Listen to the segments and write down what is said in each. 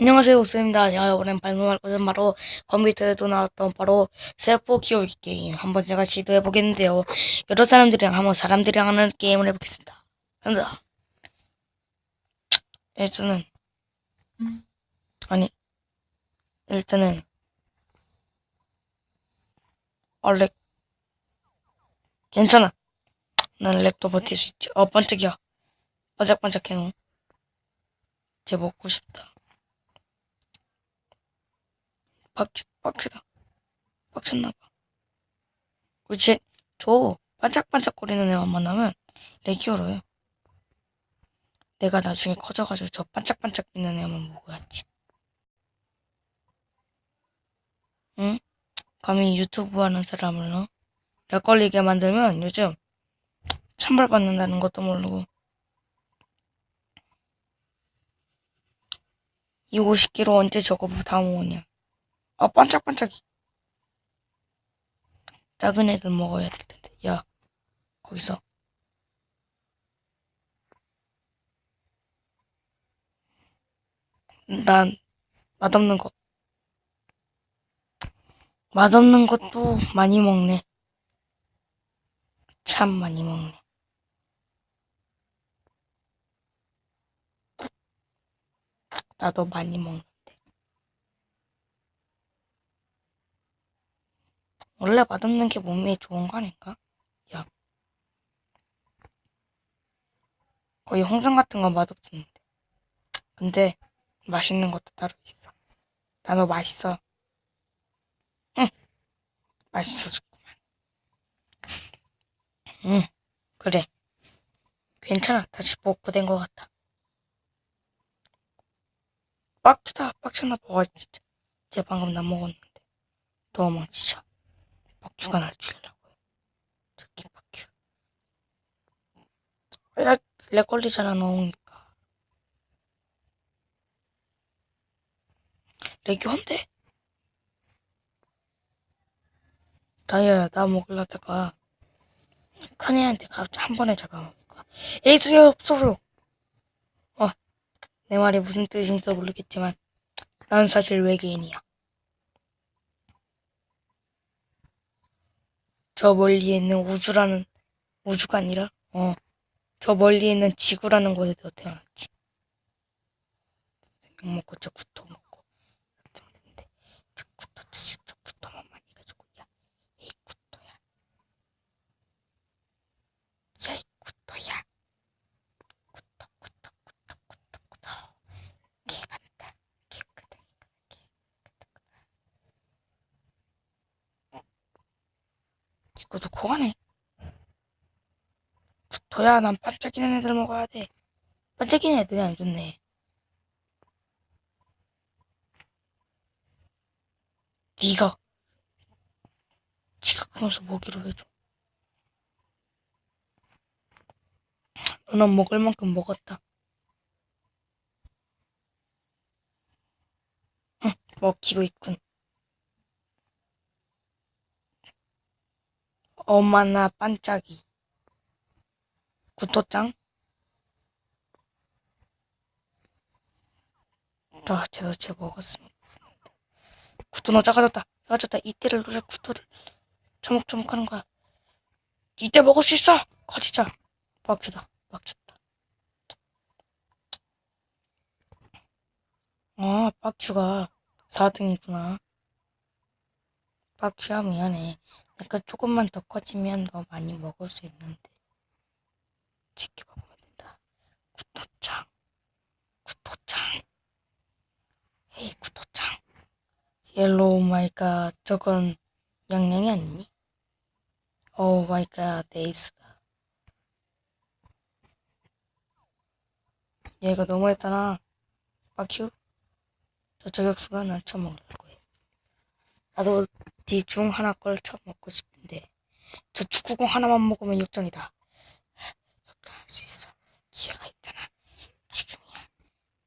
안녕하세요, 오스입니다. 제가 이번엔 방송할 것은 바로 컴퓨터에도 나왔던 바로 세포 키우기 게임. 한번 제가 시도해 보겠는데요. 여러 사람들이랑 한번 사람들이랑 하는 게임을 해보겠습니다. 간다. 일단은 아니 일단은 얼렉 괜찮아. 난 렉도 버틸 수 있지. 어 반짝이야. 반짝반짝해 너. 쟤 먹고 싶다. 빡치, 빡치다. 빡쳤나봐. 그렇지. 저 반짝반짝거리는 애만 만나면 얼어요. 내가 나중에 커져가지고 저 반짝반짝거리는 애만 먹어야지. 응? 감히 유튜브 하는 사람을 어? 렉 걸리게 만들면 요즘 찬벌받는다는 것도 모르고 이 50kg 언제 저거 다 먹었냐. 아, 반짝반짝이. 작은 애들 먹어야 될 텐데. 야, 거기서. 난, 맛없는 거. 맛없는 것도 많이 먹네. 참 많이 먹네. 나도 많이 먹는데. 원래 맛없는 게 몸에 좋은 거 아닌가? 야. 거의 홍삼 같은 건 맛없었는데. 근데 맛있는 것도 따로 있어. 나도 맛있어. 응. 맛있어 죽구만. 응. 그래. 괜찮아. 다시 복구된 것 같아. 빡치다. 빡쳤나 봐. 진짜. 쟤 방금 나 먹었는데. 도망치자. 박쥐가 날 죽이려고 해. 저기 박쥐. 야, 렉 걸리잖아, 너오니까. 렉이 헌데? 다이아야, 나 먹으려다가 큰 애한테 갑자기 한 번에 잡아먹을까. 에이스 없어요! 어, 내 말이 무슨 뜻인지 모르겠지만, 난 사실 외계인이야. 저 멀리에 있는 우주라는 우주가 아니라 어 저 멀리에 있는 지구라는 곳에 서 태어났지. 약 먹고 저 구토 먹고 근데 저 구토 저 구토만 많이 가지고 야이 구토야. 야이 구토야. 구토 구토 구토 구토 구토 개 많다. 개 크다 개 크다 개 크다. 이거도 코가네. 구토야, 난 반짝이는 애들 먹어야 돼. 반짝이는 애들이 안 좋네. 네가 지각하면서 먹이로 해줘. 너는 먹을 만큼 먹었다. 응, 먹히고 있군. 엄마나 반짝이. 구토짱? 아, 쟤도 쟤 먹었으면 좋겠는데. 구토 너 작아졌다. 작아졌다. 이때를 노래 구토를 처먹처먹 하는 거야. 이때 먹을 수 있어! 커지자. 빡주다. 빡쳤다. 아, 빡주가 4등이구나. 빡주야, 미안해. 내가 조금만 더 커지면 더 많이 먹을 수 있는데. 지켜보면 된다. 구토짱. 구토짱. 헤이, 구토짱. 옐로우 마이 갓. 저건 양양이 아니니? 오 마이 갓, 데이스가. 얘가 너무했잖아. 빡큐. 저 저격수가 날 처먹으려고 해. 나도 뒤중 하나 걸 처먹고 싶은데 저 축구공 하나만 먹으면 역전이다. 역전 할 수 있어. 기회가 있잖아. 지금이야.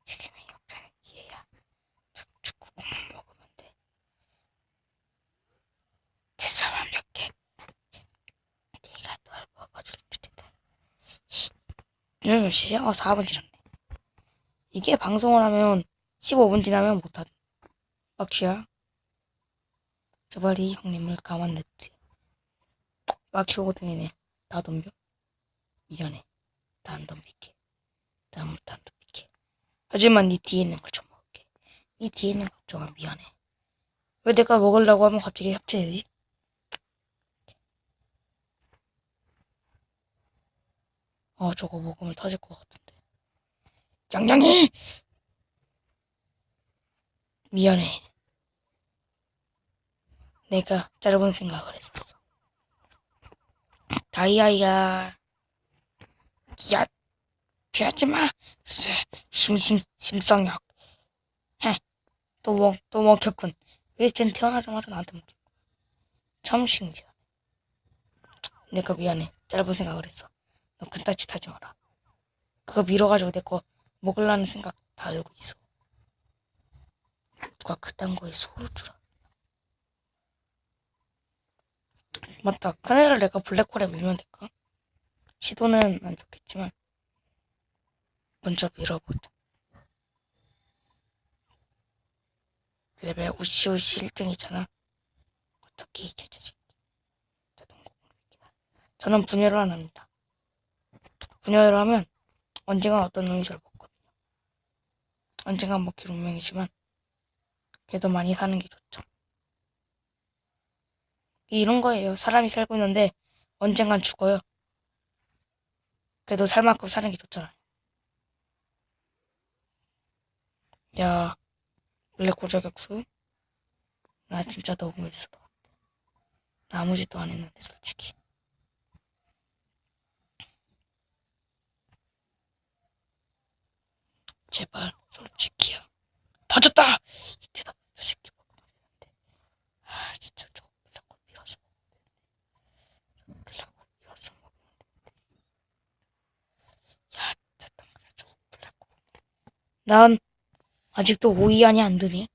지금이 역전의 기회야. 저 축구공만 먹으면 돼. 됐어 완벽해. 네가 널 먹어줄 줄이다. 몇 시야? 어 4분 지났네. 이게 방송을 하면 15분 지나면 못한. 박슈야. 제발 이 형님을 냈지. 박슈 고등이네. 다 덤벼. 미안해. 나 안 덤빌게. 다음부터 안 덤빌게. 하지만 네 뒤에 있는 걸 좀 먹을게. 네 뒤에 있는 것좀 미안해. 왜 내가 먹으려고 하면 갑자기 합체되지? 아, 저거 먹으면 터질 것 같은데. 짱짱이! 미안해. 내가 짧은 생각을 했었어. 다이아이가, 야, 피하지 마! 쎄, 심심, 심성력. 헤, 또 먹, 또 먹혔군. 왜 쟨 태어나자마자 나한테 먹혔군. 참 신기하네. 내가 미안해. 짧은 생각을 했어. 너 그딴 짓 하지 마라. 그거 밀어가지고 내 거 먹으려는 생각 다 알고 있어. 누가 그딴 거에 소를 줄아. 맞다. 큰 애를 내가 블랙홀에 밀면 될까? 시도는 안 좋겠지만 먼저 밀어보자. 레벨 오시오시 1등이잖아. 어떻게 이겨주지? 저는 분열을 안 합니다. 분열을 하면 언젠가 어떤 저를 먹거든요. 언젠가 먹힐 운명이지만 그래도 많이 사는 게 좋죠. 이런 거예요. 사람이 살고 있는데 언젠간 죽어요. 그래도 살 만큼 사는 게 좋잖아요. 야, 블랙홀 저격수? 나 진짜 너무했어. 나 아무 짓도 안 했는데 솔직히. 제발 솔직히야. 다졌다. 이때다. 저 새끼 먹으면 안 돼. 아 진짜 저거 블랙홀 밀어서 먹으면 돼. 블랙홀 밀어서 먹으면 돼. 야 잠깐 그래 저거 블랙홀. 난 아직도 오이안이 안 드네.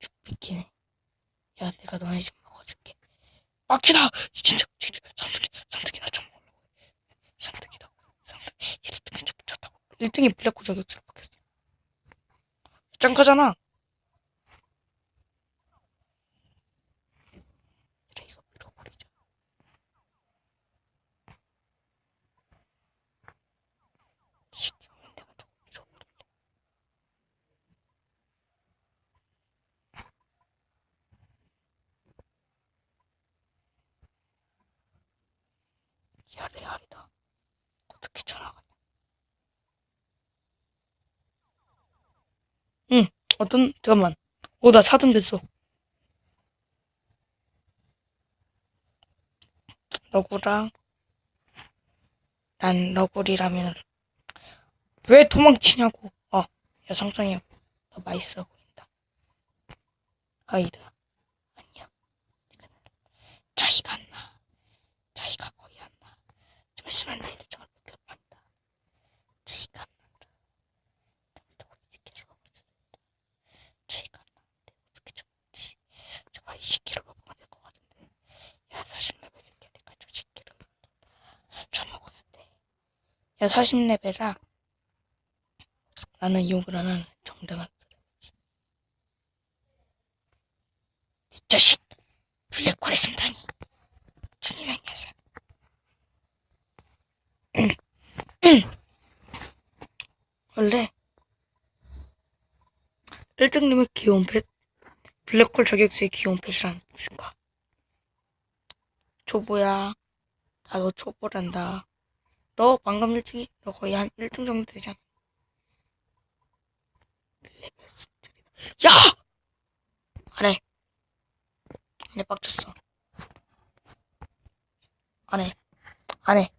죽비키네. 야 내가 너네 집 먹어줄게. 빡치다. 진짜 진짜 삼등이 삼등이나 좀 먹으려고. 삼등이다. 삼등 1등이 좀 쳤다고. 1등이 블랙홀 저격수로 바뀌었어. 짱카잖아. 그래 이거 밀어버리자. 시키면 내가 저거 밀어버릴래. 야 레알이다. 어떻게 전화가냐? 응. 어떤 잠깐만. 오 나 4등 됐어. 너구랑 난 너구리라면 왜 도망치냐고. 어, 여성성이 더 맛있어 보인다. 아이다. 아니야. 차이가 안 나. 차이가 거의 안 나. 좀 있으면 내 일정을 못한다. 차이가 안 난다. 너 이렇게 먹어야 차이가 안 나는데 어떻게 저거 이 새끼를 먹으면 될것 같은데. 야, 40레벨 새끼야. 내가 저 새끼를 저 먹어야 돼. 야, 40레벨아. 나는 욕을 안 하는 정당한 사람이지. 이 자식! 블랙홀에 숨다니. 주님의 녀석. 원래 1등님의 귀여운 펫 블랙홀 저격수의 귀여운 펫이란 뜻인가? 초보야. 나도 초보란다. 너 방금 1등이, 너 거의 한 1등 정도 되잖아. 야! 안 해. 안 해, 빡쳤어. 안 해. 안 해.